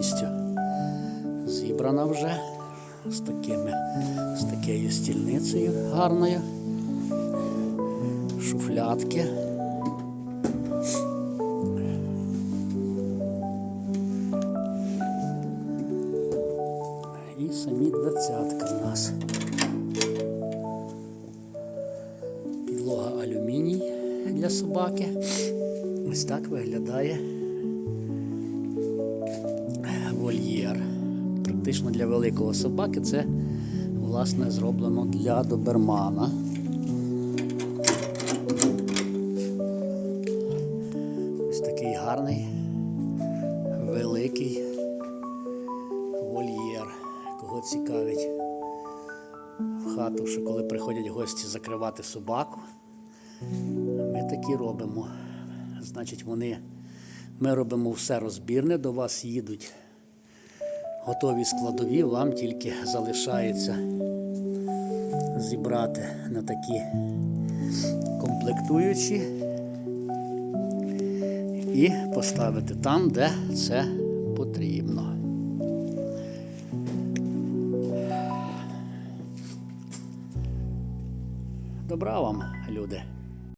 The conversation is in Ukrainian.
повністю зібрана вже з такими, з такою стільницею гарною. Шуфлятки. І самі двадцятка в нас. Підлога алюміній для собаки. Ось так виглядає Практично для великого собаки це власне зроблено для добермана. Ось такий гарний, великий вольєр. Кого цікавить в хату, що коли приходять гості закривати собаку, ми такі робимо. Значить, вони, ми робимо все розбірне, до вас їдуть готові складові, вам тільки залишається зібрати на такі комплектуючі і поставити там, де це потрібно. Добра вам, люди!